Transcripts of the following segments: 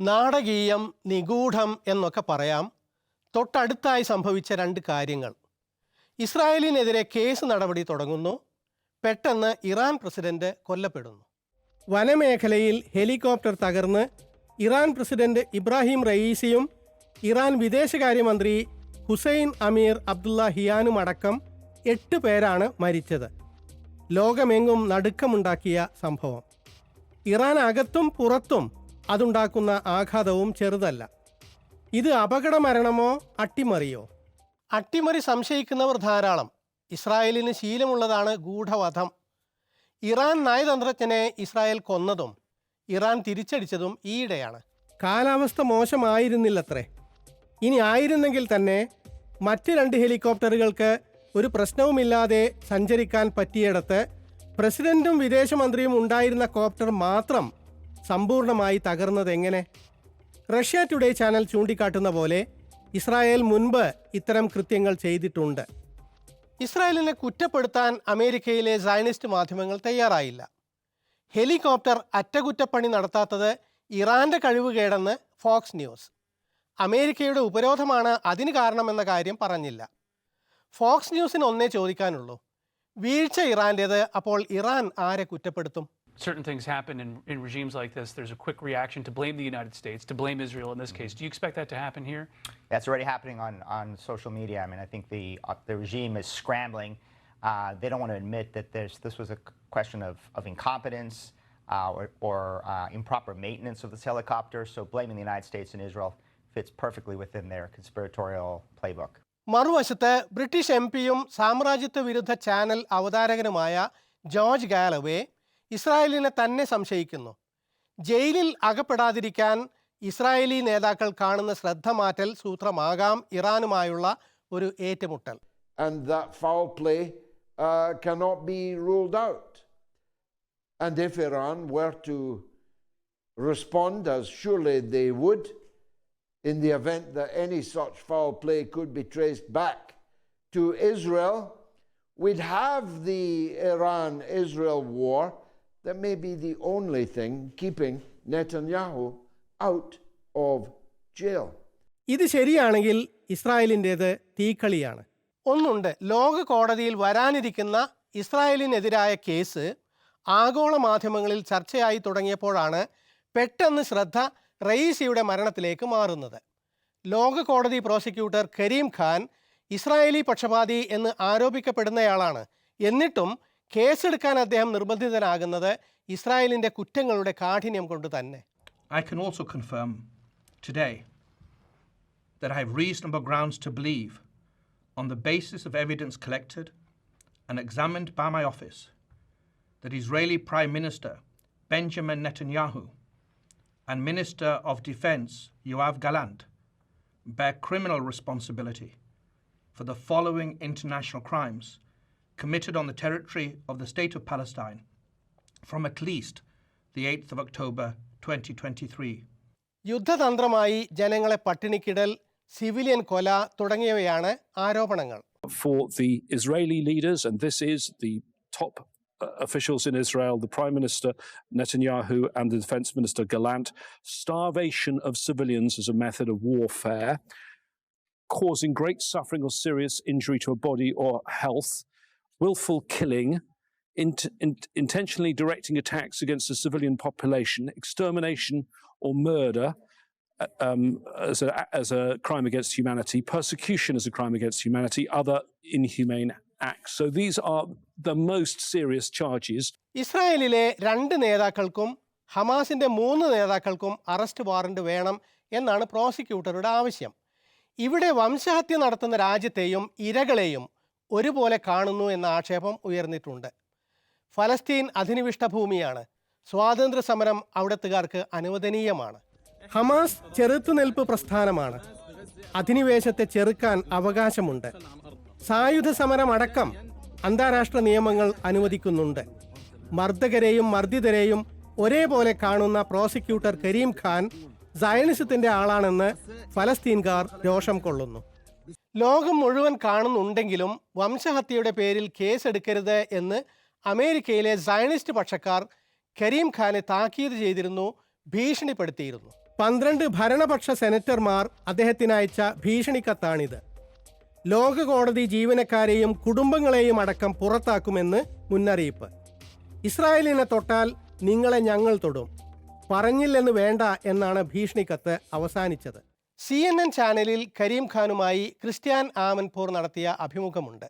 നാടകീയം നിഗൂഢം എന്നൊക്കെ പറയാം. തൊട്ടടുത്തായി സംഭവിച്ച രണ്ട് കാര്യങ്ങൾ. ഇസ്രായേലിനെതിരെ കേസ് നടപടി തുടങ്ങുന്നു. പെട്ടെന്ന് ഇറാൻ പ്രസിഡന്റ് കൊല്ലപ്പെടുന്നു. വനമേഖലയിൽ ഹെലികോപ്റ്റർ തകർന്ന് ഇറാൻ പ്രസിഡന്റ് ഇബ്രാഹിം റയീസിയും ഇറാൻ വിദേശകാര്യമന്ത്രി ഹുസൈൻ അമീർ അബ്ദുള്ള ഹിയാനും അടക്കം എട്ട് പേരാണ് മരിച്ചത്. ലോകമെങ്ങും നടുക്കമുണ്ടാക്കിയ സംഭവം. ഇറാൻ അകത്തും പുറത്തും അതുണ്ടാക്കുന്ന ആഘാതവും ചെറുതല്ല. ഇത് അപകടമരണമോ അട്ടിമറിയോ? അട്ടിമറി സംശയിക്കുന്നവർ ധാരാളം. ഇസ്രായേലിന് ശീലമുള്ളതാണ് ഗൂഢവധം. ഇറാൻ നയതന്ത്രജ്ഞനെ ഇസ്രായേൽ കൊന്നതും ഇറാൻ തിരിച്ചടിച്ചതും ഈയിടെയാണ്. കാലാവസ്ഥ മോശമായിരുന്നില്ലത്രേ. ഇനി ആയിരുന്നെങ്കിൽ തന്നെ മറ്റ് രണ്ട് ഹെലികോപ്റ്ററുകൾക്ക് ഒരു പ്രശ്നവുമില്ലാതെ സഞ്ചരിക്കാൻ പറ്റിയിടത്ത് പ്രസിഡന്റും വിദേശമന്ത്രിയും ഉണ്ടായിരുന്ന കോപ്റ്റർ മാത്രം സമ്പൂർണമായി തകർന്നത് എങ്ങനെ റഷ്യ ടുഡേ ചാനൽ ചൂണ്ടിക്കാട്ടുന്ന പോലെ ഇസ്രായേൽ മുൻപ് ഇത്തരം കൃത്യങ്ങൾ ചെയ്തിട്ടുണ്ട്. ഇസ്രായേലിനെ കുറ്റപ്പെടുത്താൻ അമേരിക്കയിലെ സയനിസ്റ്റ് മാധ്യമങ്ങൾ തയ്യാറായില്ല. ഹെലികോപ്റ്റർ അറ്റകുറ്റപ്പണി നടത്താത്തത് ഇറാന്റെ കഴിവുകേടെന്ന് ഫോക്സ് ന്യൂസ് അമേരിക്കയുടെ ഉപരോധമാണ് അതിന് കാരണമെന്ന കാര്യം പറഞ്ഞില്ല. ഫോക്സ് ന്യൂസിന് ഒന്നേ ചോദിക്കാനുള്ളൂ. വീഴ്ച ഇറാന്റേത് അപ്പോൾ ഇറാൻ ആരെ കുറ്റപ്പെടുത്തും? certain things happen in, in regimes like this, there's a quick reaction to blame the United States, to blame Israel in this case. Do you expect that to happen here? That's already happening on, on social media. I mean, I think the, uh, the regime is scrambling. Uh, they don't want to admit that there's, this was a c- question of, of incompetence uh, or, or uh, improper maintenance of this helicopter. So blaming the United States and Israel fits perfectly within their conspiratorial playbook. മറുവശത്ത് British M പിയും സാമ്രാജ്യത്വ വിരുദ്ധ channel അവതാരകനുമായ George ഗാലവേ ഇസ്രായേലിനെ തന്നെ സംശയിക്കുന്നു ജയിലിൽ അകപ്പെടാതിരിക്കാൻ Israeli നേതാക്കൾ കാണുന്ന ശ്രദ്ധ മാറ്റൽ സൂത്രമാകാം ഇറാനുമായുള്ള ഒരു ഏറ്റുമുട്ടൽ and that foul play uh, cannot be ruled out. And if Iran were to respond, as surely they would, in the event that any such foul play could be traced back to Israel, we'd have the Iran Israel war that may be the only thing keeping Netanyahu out of jail. ഇത് ശരിയാണെങ്കിൽ ഇസ്രായേലിന്റേത് തീക്കളിയാണ്. ഒന്നുണ്ട് ലോക കോടതിയിൽ വരാനിരിക്കുന്ന ഇസ്രായേലിനെതിരായ case ആഗോള മാധ്യമങ്ങളിൽ ചർച്ചയായി തുടങ്ങിയപ്പോഴാണ് പെട്ടെന്ന് ശ്രദ്ധ റയീസിയുടെ മരണത്തിലേക്ക് മാറുന്നത്. ലോക കോടതി പ്രോസിക്യൂട്ടർ കരീം ഖാൻ ഇസ്രായേലി പക്ഷപാതി എന്ന് ആരോപിക്കപ്പെടുന്നയാളാണ്. എന്നിട്ടും കേസെടുക്കാൻ അദ്ദേഹം നിർബന്ധിതനാകുന്നത് ഇസ്രായേലിന്റെ കുറ്റങ്ങളുടെ കാഠിന്യം കൊണ്ട് തന്നെ I can also confirm today that I have reasonable grounds to believe, on the basis of evidence collected and examined by my office, that Israeli Prime Minister Benjamin Netanyahu and Minister of Defense Yoav Gallant bear criminal responsibility for the following international crimes committed on the territory of the State of Palestine from at least the 8th of October 2023. യുദ്ധതന്ത്രമായി ജനങ്ങളെ പട്ടിണിക്കിടൽ civilian കൊല തുടങ്ങിയവയാണ് ആരോപണങ്ങൾ for the Israeli leaders, and this is the top uh, officials in Israel, the Prime Minister Netanyahu and the Defense Minister Gallant, starvation of civilians as a method of warfare, causing great suffering or serious injury to a body or health, willful killing, int- in- intentionally directing attacks against the civilian population, extermination or murder uh, um, as, a, as a crime against humanity, persecution as a crime against humanity, other inhumane acts. So these are the most serious charges. ഇസ്രായേലിലെ രണ്ട് നേതാക്കൾക്കും ഹമാസിന്റെ മൂന്ന് നേതാക്കൾക്കും arrest warrant വേണം എന്നാണ് പ്രോസിക്യൂട്ടറുടെ ആവശ്യം ഇവിടെ വംശഹത്യ നടത്തുന്ന രാജ്യത്തെയും ഇരകളെയും ഒരുപോലെ കാണുന്നു എന്ന ആക്ഷേപം ഉയർന്നിട്ടുണ്ട്. ഫലസ്തീൻ അധിനിവിഷ്ട ഭൂമിയാണ് സ്വാതന്ത്ര്യ സമരം അവിടത്തുകാർക്ക് അനുവദനീയമാണ്. ഹമാസ് ചെറുത്തുനിൽപ്പ് പ്രസ്ഥാനമാണ്. അധിനിവേശത്തെ ചെറുക്കാൻ അവകാശമുണ്ട്. സായുധ സമരം അടക്കം അന്താരാഷ്ട്ര നിയമങ്ങൾ അനുവദിക്കുന്നുണ്ട്. മർദ്ദകരെയും മർദ്ദിതരെയും ഒരേപോലെ കാണുന്ന പ്രോസിക്യൂട്ടർ കരീം ഖാൻ സയനിസത്തിന്റെ ആളാണെന്ന് ഫലസ്തീൻകാർ രോഷം കൊള്ളുന്നു. ലോകം മുഴുവൻ കാണുന്നുണ്ടെങ്കിലും വംശഹത്യയുടെ പേരിൽ കേസെടുക്കരുത് എന്ന് അമേരിക്കയിലെ സയണിസ്റ്റ് പക്ഷക്കാർ കരീം ഖാനെ താക്കീത് ചെയ്തിരുന്നു ഭീഷണിപ്പെടുത്തിയിരുന്നു. പന്ത്രണ്ട് ഭരണപക്ഷ സെനറ്റർമാർ അദ്ദേഹത്തിന് അയച്ച ഭീഷണിക്കത്താണിത്. ലോക കോടതി ജീവനക്കാരെയും കുടുംബങ്ങളെയും അടക്കം പുറത്താക്കുമെന്ന് മുന്നറിയിപ്പ്. ഇസ്രായേലിനെ തൊട്ടാൽ നിങ്ങളെ ഞങ്ങൾ തൊടും. പറഞ്ഞില്ലെന്ന് വേണ്ട എന്നാണ് ഭീഷണിക്കത്ത് അവസാനിച്ചത്. സി എൻ എൻ ചാനലിൽ കരീം ഖാനുമായി ക്രിസ്ത്യാൻ ആമൻപൂർ നടത്തിയ അഭിമുഖമുണ്ട്.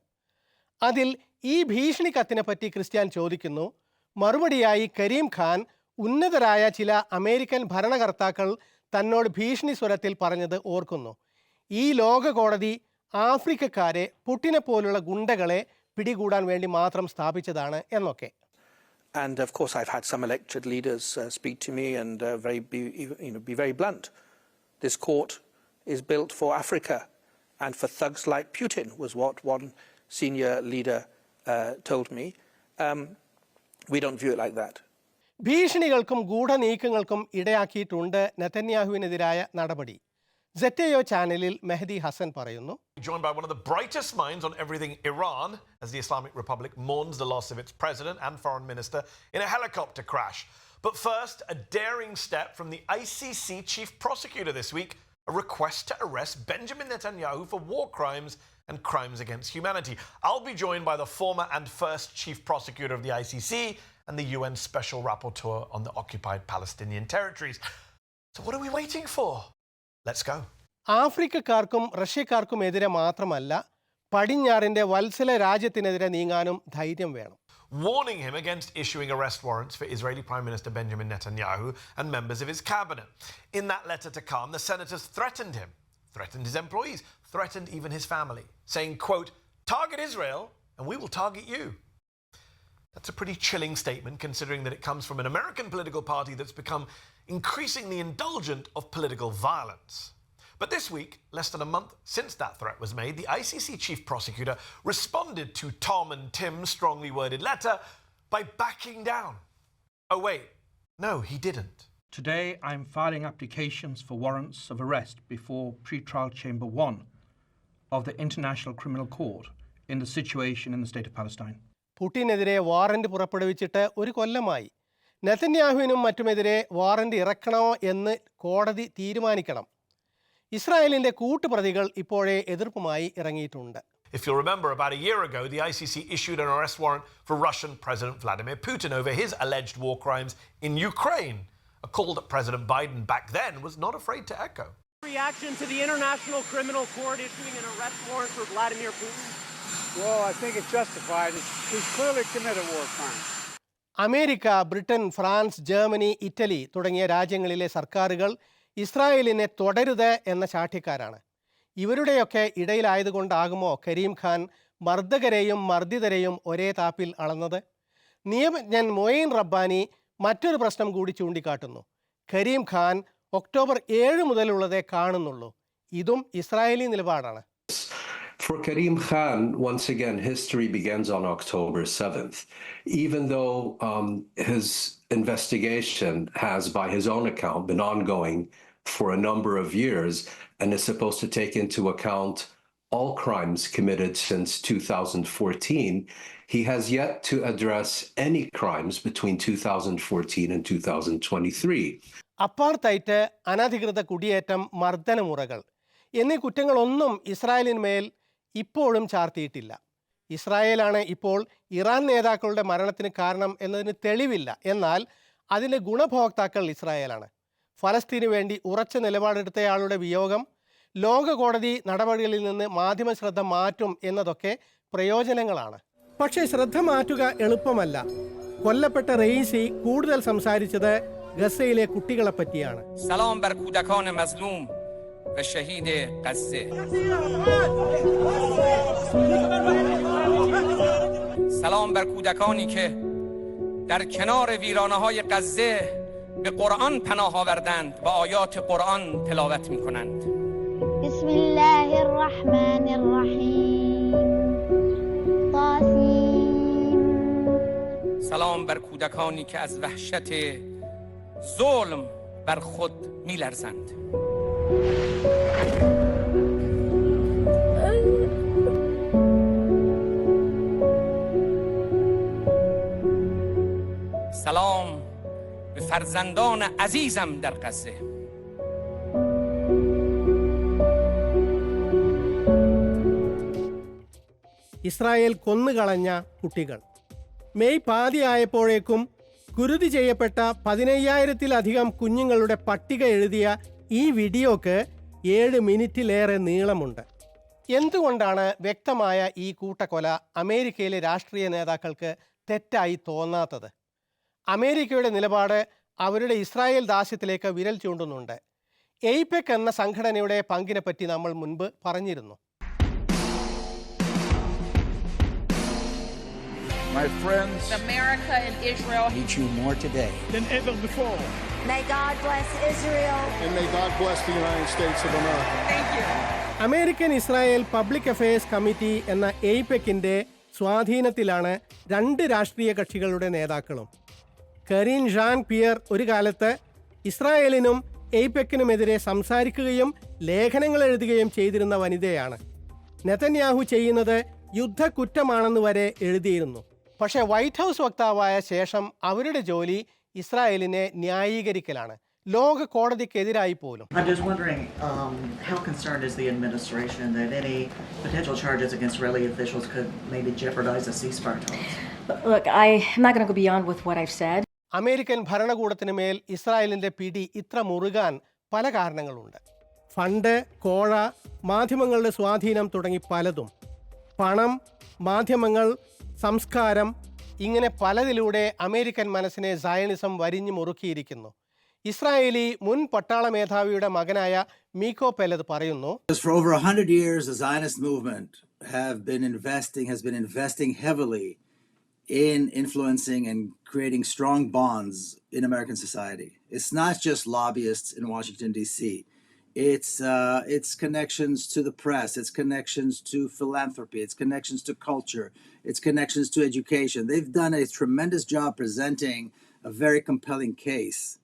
അതിൽ ഈ ഭീഷണി കത്തിനെ പറ്റി ക്രിസ്ത്യാൻ ചോദിക്കുന്നു മറുപടിയായി കരീം ഖാൻ ഉന്നതരായ ചില അമേരിക്കൻ ഭരണകർത്താക്കൾ തന്നോട് ഭീഷണി സ്വരത്തിൽ പറഞ്ഞത് ഓർക്കുന്നു. ഈ ലോക കോടതി ആഫ്രിക്കക്കാരെ പുട്ടിനെ പോലുള്ള ഗുണ്ടകളെ പിടികൂടാൻ വേണ്ടി മാത്രം സ്ഥാപിച്ചതാണ് എന്നൊക്കെ. And of course, I've had some elected leaders uh, speak to me and uh, very be. This court is built for Africa and for thugs like Putin, was what one senior leader uh, told me. Um, we don't view it like that. ഭീഷണികൾക്കും ഗൂഢനീക്കങ്ങൾക്കും ഇടയാക്കിയിട്ടുണ്ട് നെതന്യാഹുവിനെതിരായ നടപടി സെറ്റയോ ചാനലിൽ മെഹദി ഹസൻ പറയുന്നു Joined by one of the brightest minds on everything Iran, as the Islamic Republic mourns the loss of its president and foreign minister in a helicopter crash. But first, a daring step from the ICC chief prosecutor this week a request to arrest Benjamin Netanyahu for war crimes and crimes against humanity. I'll be joined by the former and first chief prosecutor of the ICC and the UN special rapporteur on the occupied Palestinian territories. So, what are we waiting for? Let's go. ആഫ്രിക്കക്കാർക്കും റഷ്യക്കാർക്കും എതിരെ മാത്രമല്ല പടിഞ്ഞാറിന്റെ വത്സല രാജ്യത്തിനെതിരെ നീങ്ങാനും ധൈര്യം വേണം warning him against issuing arrest warrants for Israeli Prime Minister Benjamin Netanyahu and members of his cabinet. In that letter to Khan, the senators threatened him, threatened his employees, threatened even his family, saying, quote, target Israel and we will target you. That's a pretty chilling statement considering that it comes from an American political party that's become increasingly indulgent of political violence. But this week, less than a month since that threat was made, the ICC chief prosecutor responded to Tom and Tim's strongly worded letter by backing down. Oh, wait, no, he didn't. Today, I'm filing applications for warrants of arrest before Pretrial Chamber 1 of the International Criminal Court in the situation in the State of Palestine. പുടിനെതിരെ warrant പുറപ്പെടുവിച്ചിട്ട് ഒരു കൊല്ലമായി നെതന്യാഹുവിനും മറ്റുമെതിരെ warrant ഇറക്കണോ എന്ന് കോടതി തീരുമാനിക്കണം ഇസ്രായേലിന്റെ കൂട്ടുപ്രതികൾ ഇപ്പോഴേ എതിർപ്പുമായി ഇറങ്ങിയിട്ടുണ്ട് If you'll remember, about a year ago, the ICC issued an arrest warrant for Russian President Vladimir Putin over his alleged war crimes in Ukraine, a call that President Biden back then was not afraid to echo. Reaction to the International Criminal Court issuing an arrest warrant for Vladimir Putin? Well, I think it's justified. He's clearly committed war crimes. America Britain France Germany Italy തുടങ്ങിയ രാജ്യങ്ങളിലെ സർക്കാരുകൾ ഇസ്രായേലിനെ തുടരുത് എന്ന ശാഠ്യക്കാരാണ്. ഇവരുടെയൊക്കെ ഇടയിലായതുകൊണ്ടാകുമോ കരീം ഖാൻ മർദ്ദകരെയും മർദ്ദിതരെയും ഒരേ താപ്പിൽ അളന്നത്? നിയമജ്ഞൻ മൊയിൻ റബ്ബാനി മറ്റൊരു പ്രശ്നം കൂടി ചൂണ്ടിക്കാട്ടുന്നു. കരീം ഖാൻ ഒക്ടോബർ ഏഴ് മുതലുള്ളതേ കാണുന്നുള്ളൂ. ഇതും ഇസ്രായേലി നിലപാടാണ്. For Karim Khan, once again, history begins on October 7th. Even though um, his investigation has, by his own account, been ongoing for a number of years and is supposed to take into account all crimes committed since 2014, he has yet to address any crimes between 2014 and 2023. അപ്പാർത്തൈറ്റ് അനധികൃത കുടിയേറ്റം മർദ്ദനമുറകൾ എന്നീ കുറ്റങ്ങളൊന്നും ഇസ്രായേലിന്മേൽ ഇപ്പോഴും ചാർത്തിയിട്ടില്ല. ഇസ്രായേലാണ് ഇപ്പോൾ Iran നേതാക്കളുടെ മരണത്തിന് കാരണം എന്നതിന് തെളിവില്ല. എന്നാൽ അതിന്റെ ഗുണഭോക്താക്കൾ ഇസ്രായേലാണ്. ഫലസ്തീന് വേണ്ടി ഉറച്ച നിലപാടെടുത്തയാളുടെ വിയോഗം ലോക കോടതി നടപടികളിൽ നിന്ന് മാധ്യമ ശ്രദ്ധ മാറ്റും എന്നതൊക്കെ പ്രയോജനങ്ങളാണ്. പക്ഷേ ശ്രദ്ധ മാറ്റുക എളുപ്പമല്ല. കൊല്ലപ്പെട്ട റെയ്സി കൂടുതൽ സംസാരിച്ചത് ഗസയിലെ കുട്ടികളെ പറ്റിയാണ് و شهید غزه. سلام بر کودکانی که در کنار ویرانه های غزه به قرآن پناه آوردند و آیات قرآن تلاوت می کنند بسم الله الرحمن الرحیم. طاسیم. سلام بر کودکانی که از وحشت ظلم بر خود می لرزند سلام به فرزندان عزیزم در قصه ഇസ്രായേൽ കൊന്നുകളഞ്ഞ കുട്ടികൾ. മെയ് പാതിയായപ്പോഴേക്കും കുരുതി ചെയ്യപ്പെട്ട പതിനയ്യായിരത്തിലധികം കുഞ്ഞുങ്ങളുടെ പട്ടിക എഴുതിയ ഈ വീഡിയോക്ക് ഏഴ് മിനിറ്റിലേറെ നീളമുണ്ട്. എന്തുകൊണ്ടാണ് വ്യക്തമായ ഈ കൂട്ടക്കൊല അമേരിക്കയിലെ രാഷ്ട്രീയ നേതാക്കൾക്ക് തെറ്റായി തോന്നാത്തത്? അമേരിക്കയുടെ നിലപാട് അവരുടെ ഇസ്രായേൽ ദാസ്യത്തിലേക്ക് വിരൽ ചൂണ്ടുന്നുണ്ട് എയ്പെക് എന്ന സംഘടനയുടെ പങ്കിനെപ്പറ്റി നമ്മൾ മുൻപ് പറഞ്ഞിരുന്നു My friends, America and Israel need you more today than ever before. May God bless Israel. And may God bless the United States of America. Thank you. American Israel public affairs committee എന്ന എയ്പെക്കിന്റെ സ്വാധീനത്തിലാണ് രണ്ട് രാഷ്ട്രീയ കക്ഷികളുടെ നേതാക്കളും കരിൻ Shaan peer ഒരു കാലത്ത് ഇസ്രായേലിനും എയ്പെക്കിനുമെതിരെ സംസാരിക്കുകയും ലേഖനങ്ങൾ എഴുതുകയും ചെയ്തിരുന്ന വനിതയാണ്. നെതന്യാഹു ചെയ്യുന്നത് യുദ്ധ കുറ്റമാണെന്ന് വരെ എഴുതിയിരുന്നു. പക്ഷേ വൈറ്റ് ഹൗസ് വക്താവായ ശേഷം അവരുടെ ജോലി ഇസ്രായേലിനെ ന്യായീകരിക്കലാണ്. ലോക കോടതിക്കെതിരായി പോലും. Look, I am not going to go beyond with what I've said, American ഭരണകൂടത്തിന് മേൽ ഇസ്രായേലിന്റെ പിടി ഇത്ര മുറുകാൻ പല കാരണങ്ങളുണ്ട്. ഫണ്ട് കോഴ മാധ്യമങ്ങളുടെ സ്വാധീനം തുടങ്ങി പലതും. പണം മാധ്യമങ്ങൾ സംസ്കാരം ഇങ്ങനെ പലതിലൂടെ അമേരിക്കൻ മനസ്സിനെ സയണിസം വരിഞ്ഞു മുറുക്കിയിരിക്കുന്നു. ഇസ്രായേലി മുൻ പട്ടാള മേധാവിയുടെ മകനായ മീക്കോ പെലത് പറയുന്നു For over 100 years, the Zionist movement have been investing, has been investing heavily in influencing and creating strong bonds in American society. It's not just lobbyists in Washington, D.C. It's uh, it's connections to the press. It's connections to philanthropy. It's connections to culture. It's connections to education. They've done a tremendous job presenting a very compelling case.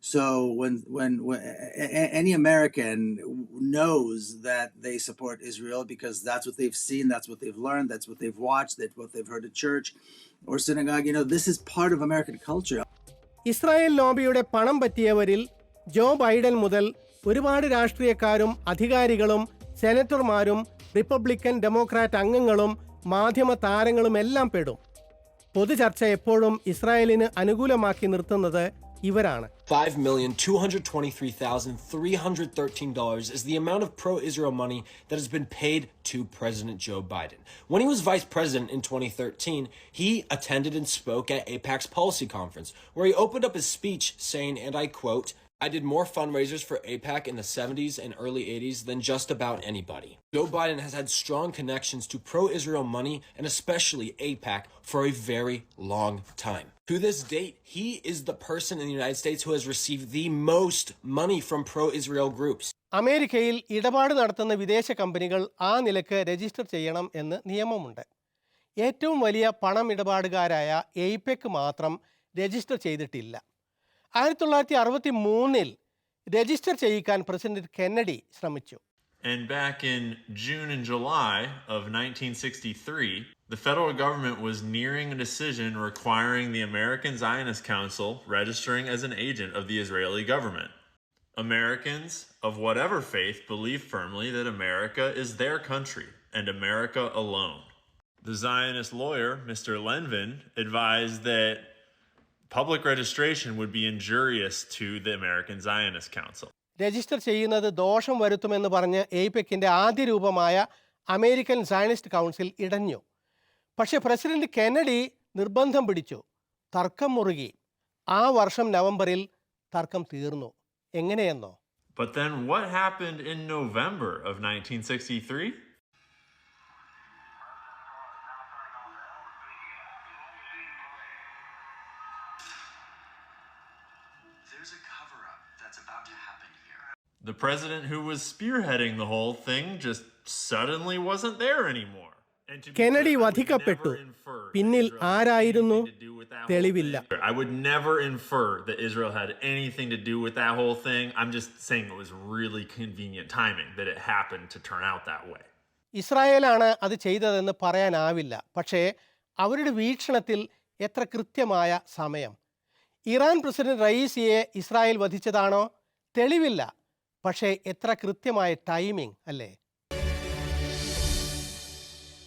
So when when, when any American knows that they support Israel because that's what they've seen, that's what they've learned, that's what they've watched, that's what they've heard at church or synagogue, you know, this is part of American culture. Israel ലോബിയുടെ പണം പറ്റിയവരിൽ Joe Biden മുതൽ ഒരുപാട് രാഷ്ട്രീയക്കാരും അധികാരികളും സെനറ്റർമാരും Republican democrat അംഗങ്ങളും മാധ്യമ താരങ്ങളും എല്ലാം പെടും പൊതുചർച്ച എപ്പോഴും ഇസ്രായേലിന് അനുകൂലമാക്കി നിർത്തുന്നത് ഇവരാണ് $5,223,313 is the amount of pro Israel money that has been paid to President Joe Biden. When he was vice president in 2013, he attended and spoke at APAC's policy conference, where he opened up his speech saying, and I quote, I did more fundraisers for APAC in the 70s and early 80s than just about anybody. Joe Biden has had strong connections to pro Israel money and especially APAC for a very long time. To this date, he is the person in the United States who has received the most money from pro Israel groups. അമേരിക്കയിൽ ഇടപാട് നടത്തുന്ന വിദേശ കമ്പനികൾ ആ നിലയ്ക്ക് register ചെയ്യണം എന്ന് നിയമമുണ്ട്. ഏറ്റവും വലിയ പണം ഇടപാടുകാരായ എയ്പെക്ക് മാത്രം രജിസ്റ്റർ ചെയ്തിട്ടില്ല. ആയിരത്തി തൊള്ളായിരത്തി അറുപത്തി മൂന്നിൽ രജിസ്റ്റർ ചെയ്യിക്കാൻ പ്രസിഡന്റ് കെന്നഡി ശ്രമിച്ചു. And back in June and July of 1963, the federal government was nearing a decision requiring the American Zionist Council registering as an agent of the Israeli government. Americans of whatever faith believe firmly that America is their country and America alone. The Zionist lawyer, Mr. Lenvin, advised that public registration would be injurious to the American Zionist Council. Register ചെയ്യുന്നത് ദോഷം വരുത്തുമെന്ന് പറഞ്ഞ് എയ്പെക്കിൻ്റെ ആദ്യ രൂപമായ American Zionist council ഇടഞ്ഞു പക്ഷേ president Kennedy നിർബന്ധം പിടിച്ചു തർക്കം മുറുകി ആ വർഷം നവംബറിൽ തർക്കം തീർന്നു എങ്ങനെയെന്നോ But then what happened in November of 1963? There's a cover up that's about to happen here. The president who was spearheading the whole thing just suddenly wasn't there anymore. Would വധിക്കപ്പെട്ടു പിന്നിൽ ആരായിരുന്നു തെളിവില്ല thing. I would never infer that Israel had anything to do with that whole thing. I'm just saying it was really convenient timing that it happened to turn out that way. ഇസ്രായേലാണ് അത് ചെയ്തതെന്ന് പറയാനാവില്ല പക്ഷേ അവരുടെ വീക്ഷണത്തിൽ എത്ര കൃത്യമായ സമയം Iran president റയീസിയെ ഇസ്രായേൽ വധിച്ചതാണോ തെളിവില്ല പക്ഷേ എത്ര കൃത്യമായ ടൈമിംഗ് അല്ലേ